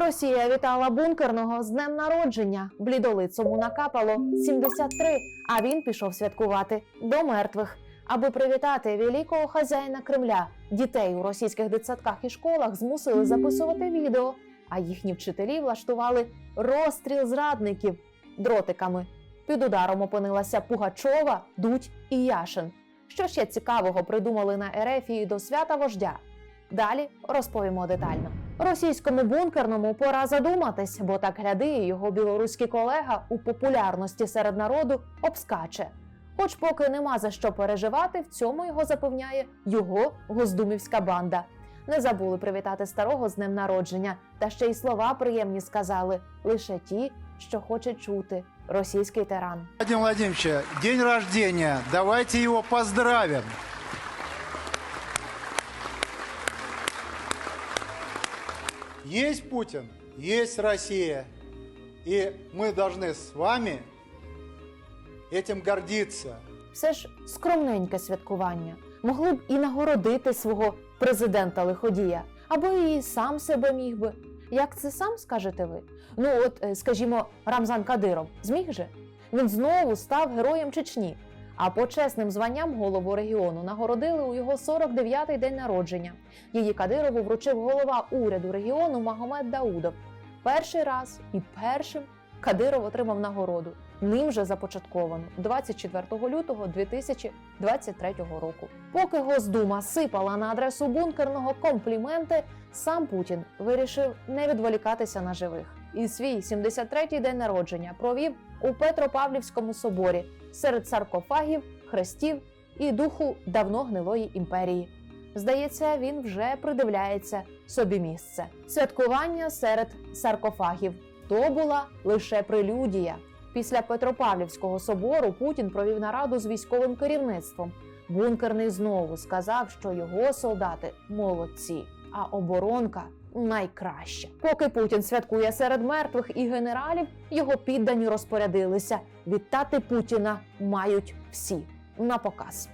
Росія вітала бункерного з днем народження. Блідолицому накапало 73, а він пішов святкувати до мертвих. Аби привітати великого хазяїна Кремля, дітей у російських дитсадках і школах змусили записувати відео, а їхні вчителі влаштували розстріл зрадників дротиками. Під ударом опинилася Пугачова, Дудь і Яшин. Що ще цікавого придумали на Ерефії до свята вождя? Далі розповімо детально. Російському бункерному пора задуматись, бо так гляди, його білоруський колега у популярності серед народу обскаче. Хоч поки нема за що переживати, в цьому його запевняє його госдумівська банда. Не забули привітати старого з днем народження, та ще й слова приємні сказали лише ті, що хоче чути російський тиран. Владимир Владимирович, день рождения. Давайте его поздравим. Есть Путин, есть Россия. И мы должны с вами этим гордиться. Все ж скромненьке святкування. Могли б і нагородити свого президента лиходія, або і сам себе міг би. Як це сам скажете ви? Ну, от, е, скажімо, Рамзан Кадиров зміг же? Він знову став героєм Чечні. А почесним званням голову регіону нагородили у його 49-й день народження. Її Кадирову вручив голова уряду регіону Магомед Даудов. Перший раз і першим Кадиров отримав нагороду. Ним же започатковано 24 лютого 2023 року. Поки Госдума сипала на адресу бункерного компліменти, сам Путін вирішив не відволікатися на живих. І свій 73-й день народження провів у Петропавлівському соборі серед саркофагів, хрестів і духу давно гнилої імперії. Здається, він вже придивляється собі місце. Святкування серед саркофагів то була лише прелюдія. Після Петропавлівського собору Путін провів нараду з військовим керівництвом. Бункерний знову сказав, що його солдати молодці, а оборонка найкраща. Поки Путін святкує серед мертвих і генералів, його піддані розпорядилися. Вітати Путіна мають всі на показ.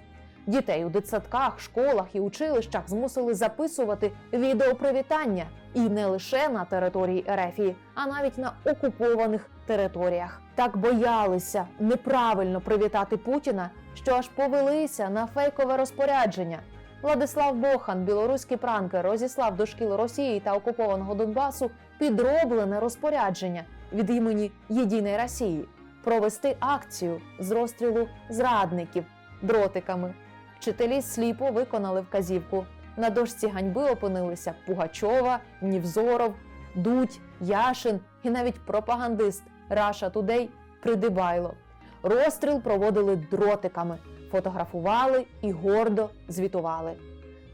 Дітей у дитсадках, школах і училищах змусили записувати відеопривітання і не лише на території Ерефії, а навіть на окупованих територіях. Так боялися неправильно привітати Путіна, що аж повелися на фейкове розпорядження. Владислав Бохан, білоруський пранкер, розіслав до шкіл Росії та окупованого Донбасу підроблене розпорядження від імені Єдиної Росії провести акцію з розстрілу зрадників дротиками. Вчителі сліпо виконали вказівку. На дошці ганьби опинилися Пугачова, Нівзоров, Дудь, Яшин і навіть пропагандист Раша Тудей Придибайло. Розстріл проводили дротиками, фотографували і гордо звітували.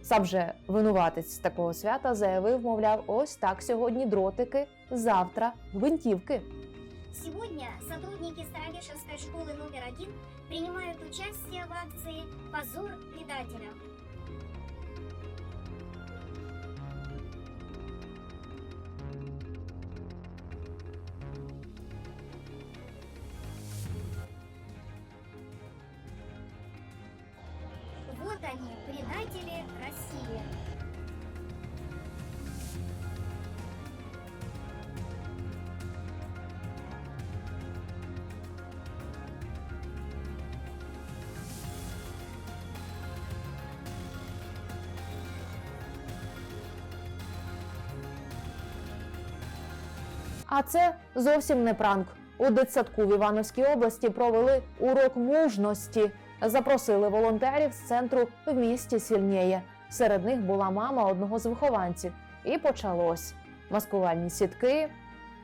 Сам же винуватець такого свята заявив, мовляв, ось так сьогодні дротики, завтра гвинтівки. Сегодня сотрудники Старовешевской школы номер один принимают участие в акции «Позор предателям». А це зовсім не пранк. У дитсадку в Івановській області провели урок мужності. Запросили волонтерів з центру в місті Сільнєє. Серед них була мама одного з вихованців. І почалось: маскувальні сітки,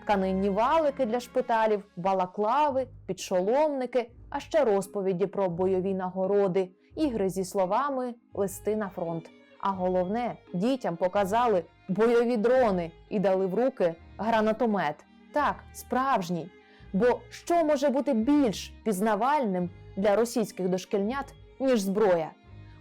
тканинні валики для шпиталів, балаклави, підшоломники, а ще розповіді про бойові нагороди, ігри зі словами, листи на фронт. А головне, дітям показали бойові дрони і дали в руки гранатомет. Так, справжній. Бо що може бути більш пізнавальним для російських дошкільнят, ніж зброя?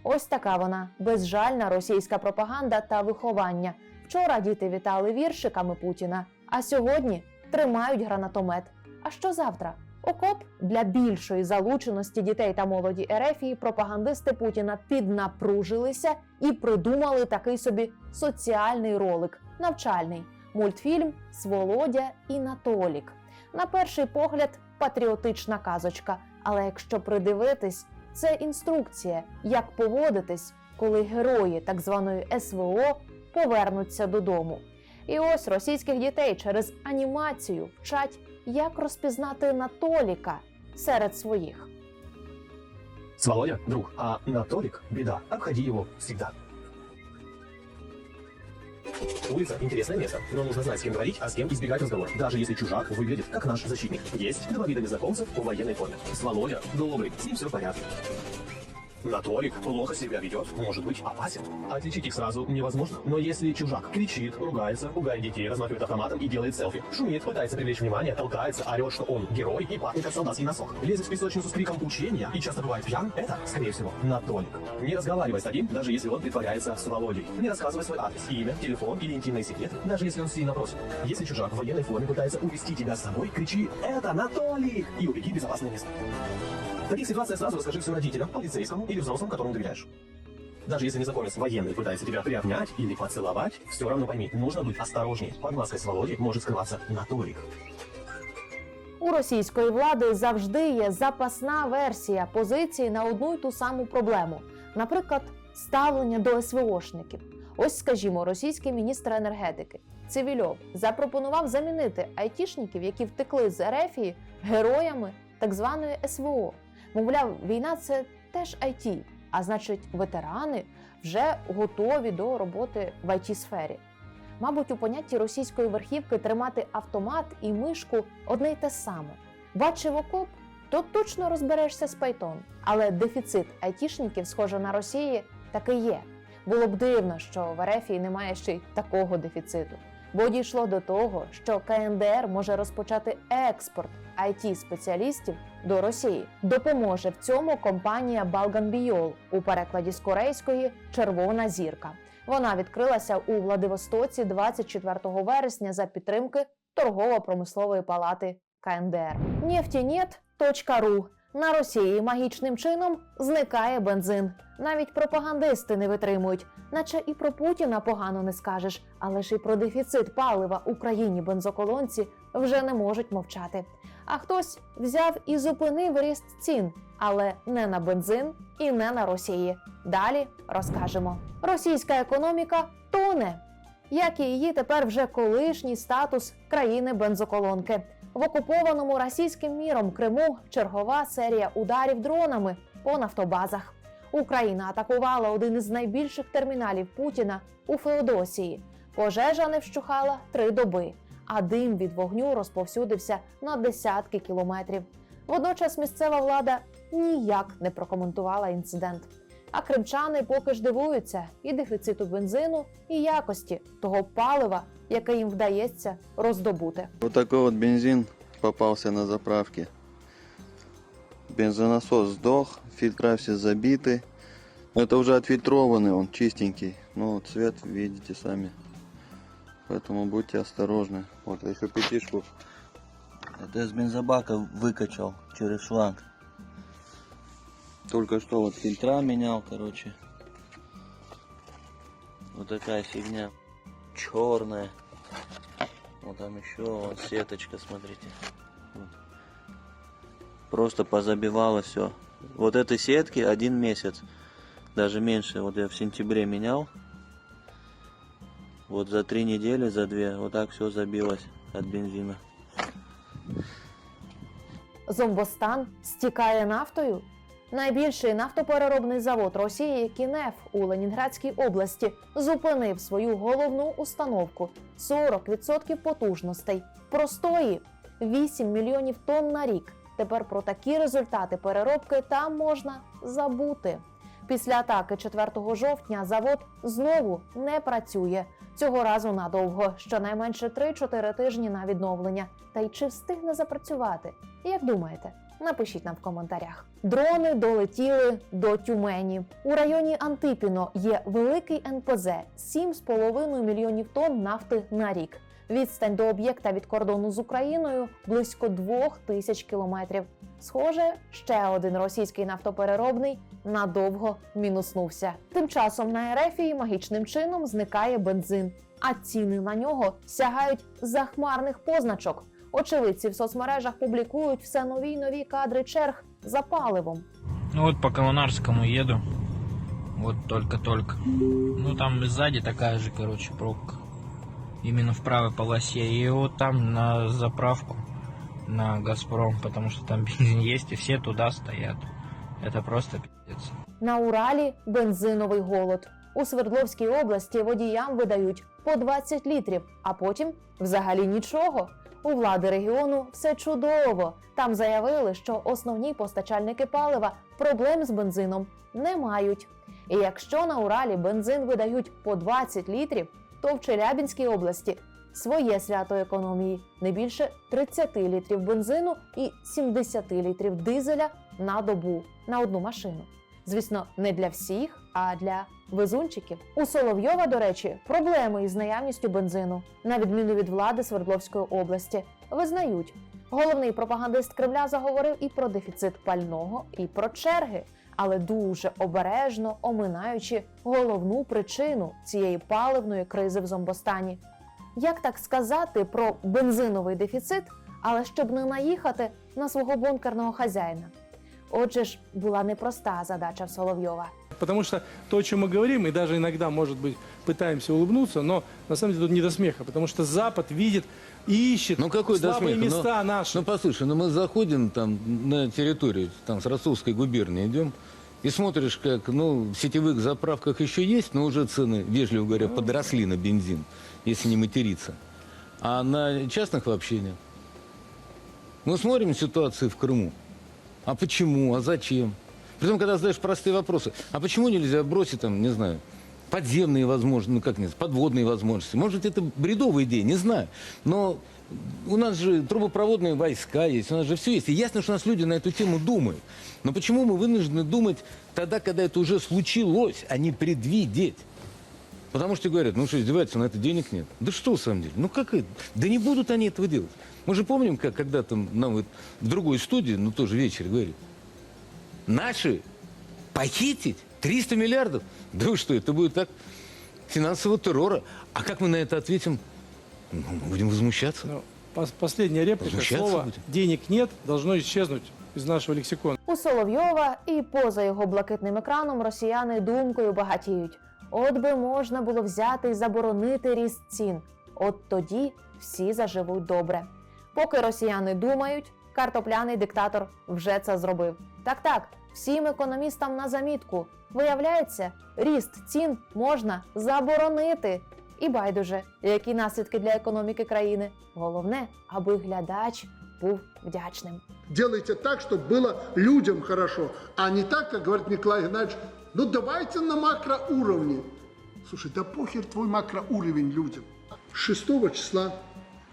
Ось така вона безжальна російська пропаганда та виховання. Вчора діти вітали віршиками Путіна, а сьогодні тримають гранатомет. А що завтра? Окоп для більшої залученості дітей та молоді Ерефії пропагандисти Путіна піднапружилися і придумали такий собі соціальний ролик, навчальний. Мультфільм Сволодя і Натолік. На перший погляд, патріотична казочка. Але якщо придивитись, це інструкція, як поводитись, коли герої так званої СВО повернуться додому. І ось російських дітей через анімацію вчать, як розпізнати Натоліка серед своїх. Сволодя – друг, а Анатолик – беда. Обходи его всегда. Улица – интересное место, но нужно знать, с кем говорить, а с кем избегать разговора. Даже если чужак выглядит как наш защитник. Есть два вида незнакомцев в военной форме. Сволодя – добрый, с ним все в порядке. Анатолик плохо себя ведет, может быть опасен. Отличить их сразу невозможно. Но если чужак кричит, ругается, пугает детей, размахивает автоматом и делает селфи, шумит, пытается привлечь внимание, толкается, орет, что он герой и пахнет как солдатский носок, лезет в песочницу с криком учения и часто бывает пьян, это, скорее всего, Анатолик. Не разговаривай с таким, даже если он притворяется свободой. Не рассказывай свой адрес, имя, телефон или интимные секреты, даже если он сильно просит. Если чужак в военной форме пытается увести тебя с собой, кричи «Это Анатолик!» и убеги в безопасное место. В таких ситуациях сразу расскажи все родителям, полицейскому или взрослому, которому доверяешь. Даже если незнакомец военный пытается тебя приобнять или поцеловать, все равно пойми, нужно быть осторожнее. Под маской сволоди может скрываться Анатолик. У російської влади завжди є запасна версія позиції на одну й ту саму проблему, наприклад, ставлення до СВОшників. Ось, скажімо, російський міністр енергетики Цивільов запропонував замінити айтішників, які втекли з Ерефії, героями так званої СВО. Мовляв, війна це теж IT, а значить, ветерани вже готові до роботи в it сфері Мабуть, у понятті російської верхівки тримати автомат і мишку одне й те саме. Бачив окоп, то точно розберешся з Python. Але дефіцит айтішників, схоже на Росії, таки є. Було б дивно, що в Ерефії немає ще й такого дефіциту. Бо дійшло до того, що КНДР може розпочати експорт it спеціалістів до Росії. Допоможе в цьому компанія Балганбійол у перекладі з корейської Червона зірка. Вона відкрилася у Владивостоці 24 вересня за підтримки торгово-промислової палати КНДР. Нефтінет.ру на Росії магічним чином зникає бензин. Навіть пропагандисти не витримують, наче і про Путіна погано не скажеш, але ж і про дефіцит палива Україні бензоколонці вже не можуть мовчати. А хтось взяв і зупинив ріст цін, але не на бензин і не на Росії. Далі розкажемо. Російська економіка тоне, як і її тепер вже колишній статус країни бензоколонки. В окупованому російським міром Криму чергова серія ударів дронами по нафтобазах. Україна атакувала один із найбільших терміналів Путіна у Феодосії. Пожежа не вщухала три доби, а дим від вогню розповсюдився на десятки кілометрів. Водночас місцева влада ніяк не прокоментувала інцидент. А кримчани поки ж дивуються і дефіциту бензину, і якості того палива, яке їм вдається роздобути. Вот такой вот бензин попался на заправке. Бензонасос сдох, фильтра все забиты. Это уже отфильтрованный, он чистенький. Ну, цвет видите сами. Поэтому будьте осторожны. Вот я еще пятишку. Это из бензобака выкачал через шланг. Только что вот фильтра менял, короче. Вот такая фигня. Черная. Вот там еще вот сеточка, смотрите. Просто позабивало все. Вот этой сетки один месяц. Даже меньше. Вот я в сентябре менял. Вот за три недели, за две, вот так все забилось от бензина. Зомбостан стікає нафтою. Найбільший нафтопереробний завод Росії Кінеф у Ленінградській області зупинив свою головну установку 40% потужностей. Простої 8 мільйонів тонн на рік. Тепер про такі результати переробки там можна забути. Після атаки 4 жовтня завод знову не працює. Цього разу надовго, щонайменше 3-4 тижні на відновлення. Та й чи встигне запрацювати? Як думаєте? Напишіть нам в коментарях. Дрони долетіли до Тюмені. У районі Антипіно є великий НПЗ 7,5 мільйонів тонн нафти на рік. Відстань до об'єкта від кордону з Україною близько двох тисяч кілометрів. Схоже, ще один російський нафтопереробний надовго мінуснувся. Тим часом на Ерефії магічним чином зникає бензин. а ціни на нього сягають захмарних позначок. Очевидці в соцмережах публікують все нові й нові кадри черг за паливом. Ну вот по Коммунарскому еду. Вот только-только. Ну там и сзади такая же, короче, пробка. Именно в правой полосе. И вот там на заправку на Газпром, потому что там бензин есть, и все туда стоят. Это просто пиздец. На Уралі бензиновий голод. У Свердловській області водіям видають по 20 літрів, а потім взагалі нічого. У влади регіону все чудово. Там заявили, що основні постачальники палива проблем з бензином не мають. І якщо на Уралі бензин видають по 20 літрів, то в Челябінській області своє свято економії не більше 30 літрів бензину і 70 літрів дизеля на добу на одну машину. Звісно, не для всіх, а для везунчиків. У Соловйова, до речі, проблеми із наявністю бензину, на відміну від влади Свердловської області, визнають. Головний пропагандист Кремля заговорив і про дефіцит пального, і про черги, але дуже обережно оминаючи головну причину цієї паливної кризи в Зомбостані. Як так сказати про бензиновий дефіцит, але щоб не наїхати на свого бункерного хазяїна? Отже ж, була непроста задача в Соловйова. Потому что то, о чем мы говорим, и даже иногда, может быть, пытаемся улыбнуться, но на самом деле тут не до смеха, потому что Запад видит и ищет Ну какой до слабые смеха? места ну, наши. Ну послушай, ну мы заходим там на территорию, там с Ростовской губернии идем, и смотришь, как, ну, в сетевых заправках еще есть, но уже цены, вежливо говоря, подросли на бензин, если не материться. А на частных вообще нет. Мы смотрим ситуацию в Крыму. А почему? А зачем? Притом, когда задаешь простые вопросы, а почему нельзя бросить там, не знаю, подземные возможности, ну как нет, подводные возможности? Может, это бредовая идея, не знаю. Но у нас же трубопроводные войска есть, у нас же все есть. И ясно, что у нас люди на эту тему думают. Но почему мы вынуждены думать тогда, когда это уже случилось, а не предвидеть? Потому что говорят, ну что, издеваются, на это денег нет. Да что, в самом деле? Ну как это? Да не будут они этого делать. Мы же помним, как когда-то нам вот в другой студии, ну тоже вечер говорили, наши похитить 300 миллиардов? Да вы что, это будет так финансового террора. А как мы на это ответим? Ну, мы будем возмущаться. Ну, пос- последняя реплика. Возмущаться Слово будем. «денег нет» должно исчезнуть из нашего лексикона. У Соловйова і поза його блакитним екраном росіяни думкою багатіють. От би можна було взяти і заборонити ріст цін. От тоді всі заживуть добре. Поки росіяни думають, картопляний диктатор вже це зробив. Так, так, всім економістам на замітку. Виявляється, ріст цін можна заборонити. І байдуже, які наслідки для економіки країни. Головне, аби глядач був вдячним. Делайте так, чтобы было людям хорошо, а не так, как говорит Николай Геннадьевич, ну давайте на макроуровне. Слушай, да похер твой макроуровень людям. 6 числа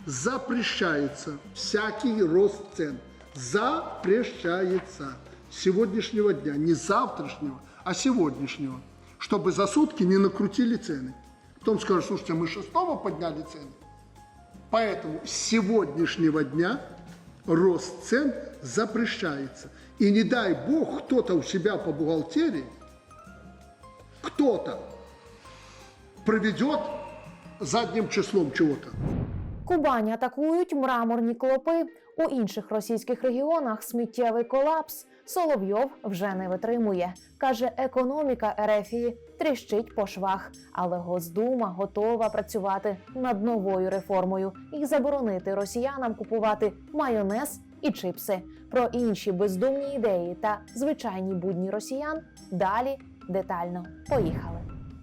запрещается всякий рост цен. Запрещается. С сегодняшнего дня, не завтрашнего, а сегодняшнего. Чтобы за сутки не накрутили цены. Потом скажут, слушайте, мы 6 подняли цены. Поэтому с сегодняшнего дня рост цен запрещается. И не дай бог кто-то у себя по бухгалтерии, кто-то проведет задним числом чего-то. Кубань атакують мраморні клопи. У інших російських регіонах сміттєвий колапс. Соловйов вже не витримує. Каже, економіка Ерефії тріщить по швах, але Госдума готова працювати над новою реформою і заборонити росіянам купувати майонез і чипси. Про інші бездумні ідеї та звичайні будні росіян далі детально поїхали.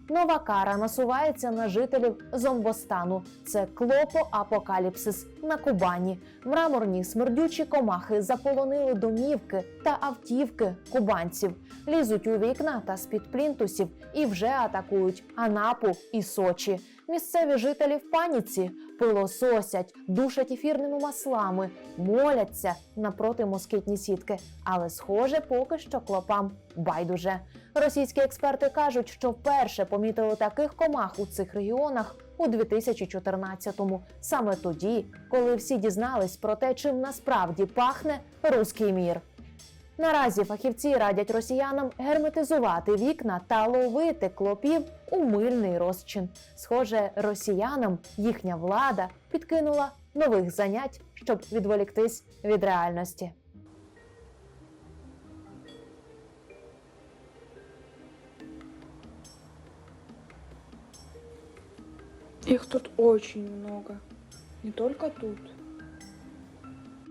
Нова кара насувається на жителів Зомбостану. Це клопо-апокаліпсис на Кубані. Мраморні смердючі комахи заполонили домівки та автівки кубанців, лізуть у вікна та з-під плінтусів і вже атакують Анапу і Сочі. Місцеві жителі в паніці пилососять, душать ефірними маслами, моляться на протимоскітні сітки. Але, схоже, поки що клопам байдуже. Російські експерти кажуть, що вперше помітили таких комах у цих регіонах у 2014-му, саме тоді, коли всі дізнались про те, чим насправді пахне руський мір. Наразі фахівці радять росіянам герметизувати вікна та ловити клопів у мильний розчин. Схоже, росіянам їхня влада підкинула нових занять, щоб відволіктись від реальності. Их тут очень много. Не только тут.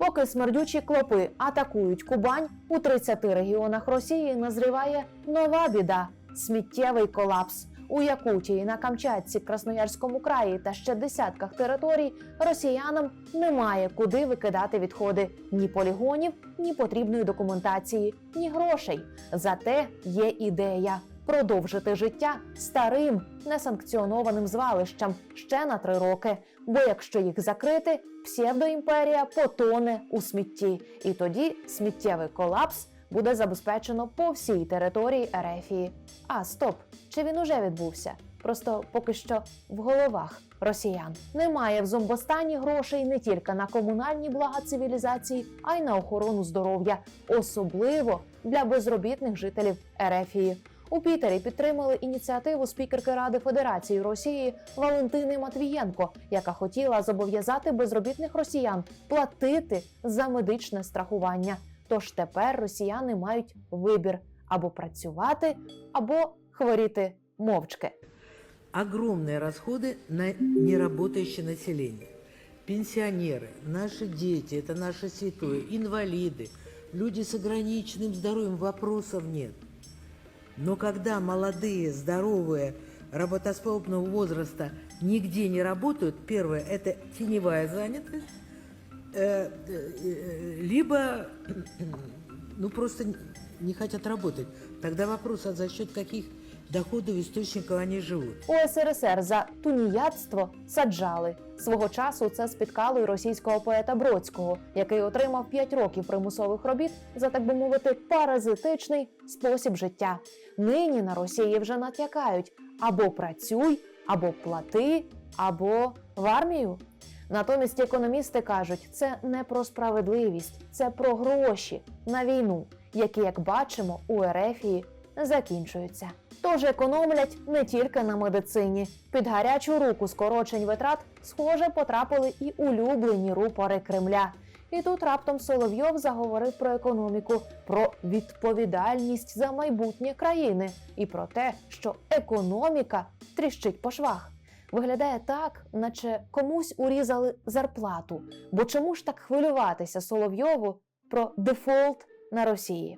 Поки смердючі клопи атакують Кубань, у 30 регіонах Росії назріває нова біда сміттєвий колапс. У Якутії, на Камчатці, Красноярському краї та ще десятках територій росіянам немає куди викидати відходи ні полігонів, ні потрібної документації, ні грошей. Зате є ідея продовжити життя старим несанкціонованим звалищам ще на три роки. Бо якщо їх закрити, псевдоімперія потоне у смітті, і тоді сміттєвий колапс буде забезпечено по всій території Ерефії. А стоп, чи він уже відбувся? Просто поки що в головах росіян немає в зомбостані грошей не тільки на комунальні блага цивілізації, а й на охорону здоров'я, особливо для безробітних жителів Ерефії. У Пітері підтримали ініціативу спікерки Ради Федерації Росії Валентини Матвієнко, яка хотіла зобов'язати безробітних росіян платити за медичне страхування. Тож тепер росіяни мають вибір або працювати, або хворіти мовчки. огромные расходы на неработающее население. Пенсионеры, наши дети, это наше святое, инвалиды, люди с ограниченным здоровьем, вопросов нет. Но когда молодые, здоровые, работоспособного возраста нигде не работают, первое – это теневая занятость, э, э, либо ну просто не хотят работать. Тогда вопрос, а за счет каких доходов источников они живут? У СРСР за туніядство саджали. Свого часу це спіткало й російського поета Бродського, який отримав 5 років примусових робіт за так би мовити паразитичний спосіб життя. Нині на Росії вже натякають або працюй, або плати, або в армію. Натомість економісти кажуть, це не про справедливість, це про гроші на війну, які, як бачимо, у Ерефії закінчуються. Тож економлять не тільки на медицині. Під гарячу руку скорочень витрат, схоже, потрапили і улюблені рупори Кремля. І тут раптом Соловйов заговорив про економіку, про відповідальність за майбутнє країни і про те, що економіка тріщить по швах. Виглядає так, наче комусь урізали зарплату. Бо чому ж так хвилюватися Соловйову про дефолт на Росії?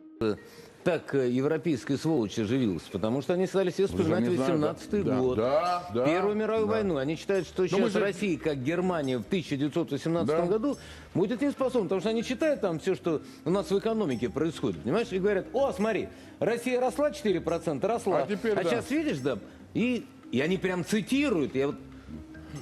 Так э, европейская сволочь оживилась, потому что они стали себе вспоминать не знаю, 18 да. Год. да, да, Первую мировую да. войну. Они считают, что сейчас же- Россия, как Германия в 1918 Да. году, будет не способна, потому что они читают там все, что у нас в экономике происходит, понимаешь, и говорят, о, смотри, Россия росла 4%, росла, А теперь да. сейчас видишь, да, и, и они прям цитируют, я вот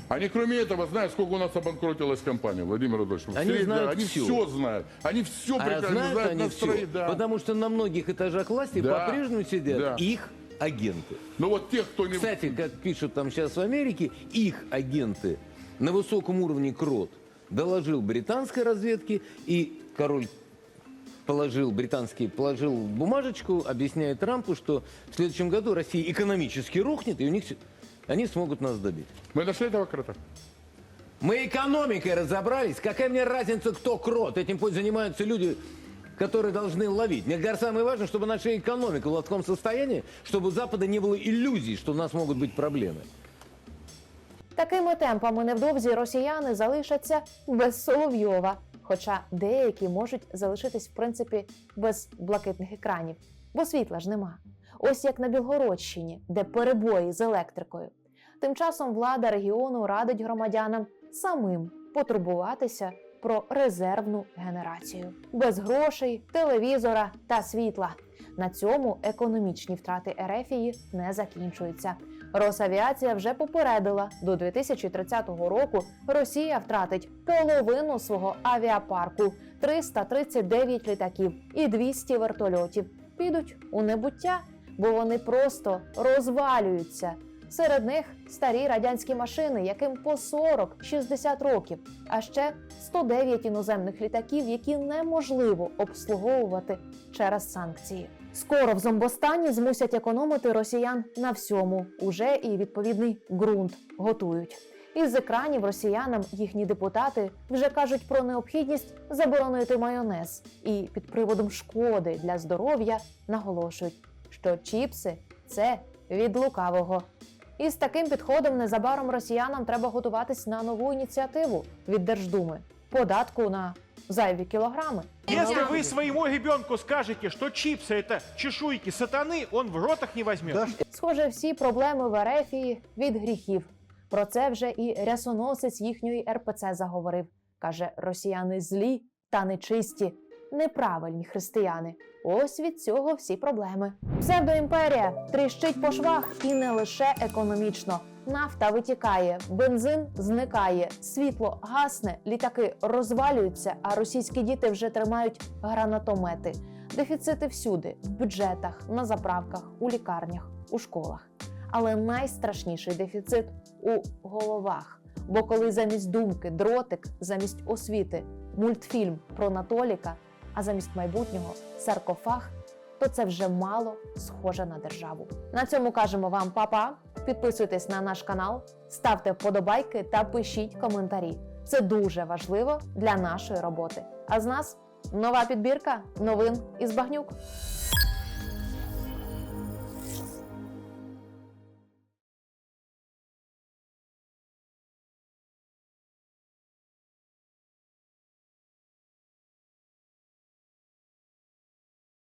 Они, кроме этого, знают, сколько у нас обанкротилась компания, Владимир Рудольевич. В Они среднем, знают Они всё. все знают. Они все а прекрасно знают знают они все, да. потому что на многих этажах власти Да, по-прежнему сидят да. их агенты. Но вот тех, кто не... Кстати, как пишут там сейчас в Америке, их агенты на высоком уровне КРОТ доложил британской разведке, и король положил, британский, положил бумажечку, объясняя Трампу, что в следующем году Россия экономически рухнет, и у них с- они смогут нас добить. Мы нашли этого крота? Мы экономикой разобрались. Какая мне разница, кто крот? Этим пусть занимаются люди, которые должны ловить. Мне кажется, самое важное, чтобы наша экономика была в таком состоянии, чтобы у Запада не было иллюзий, что у нас могут быть проблемы. Такими темпами невдовзі росіяни залишаться без Соловйова. Хоча деякі можуть залишитись в принципі без блакитних екранів, бо світла ж нема. Ось як на Білгородщині, де перебої з електрикою. Тим часом влада регіону радить громадянам самим потурбуватися про резервну генерацію без грошей, телевізора та світла. На цьому економічні втрати Ерефії не закінчуються. Росавіація вже попередила, до 2030 року Росія втратить половину свого авіапарку, 339 літаків і 200 вертольотів. Підуть у небуття, бо вони просто розвалюються. Серед них старі радянські машини, яким по 40-60 років, а ще 109 іноземних літаків, які неможливо обслуговувати через санкції. Скоро в зомбостані змусять економити росіян на всьому. Уже і відповідний ґрунт готують. Із екранів росіянам їхні депутати вже кажуть про необхідність заборонити майонез і під приводом шкоди для здоров'я наголошують, що чіпси це від лукавого. І з таким підходом незабаром росіянам треба готуватись на нову ініціативу від Держдуми податку на зайві кілограми. Если вы своему ребенку скажете, что чипсы это чешуйки сатаны, он в ротах не возьмет. Схоже, всі проблеми в Ерефії від гріхів. Про це вже і рясоносець їхньої РПЦ заговорив. Каже, росіяни злі та нечисті, неправильні християни. Ось від цього всі проблеми. Псевдоімперія тріщить по швах і не лише економічно. Нафта витікає, бензин зникає, світло гасне, літаки розвалюються, а російські діти вже тримають гранатомети. Дефіцити всюди в бюджетах, на заправках, у лікарнях, у школах. Але найстрашніший дефіцит у головах. Бо коли замість думки дротик, замість освіти мультфільм про Натоліка, а замість майбутнього саркофаг, то це вже мало схоже на державу. На цьому кажемо вам па-па. Підписуйтесь на наш канал, ставте вподобайки та пишіть коментарі. Це дуже важливо для нашої роботи. А з нас нова підбірка новин із багнюк.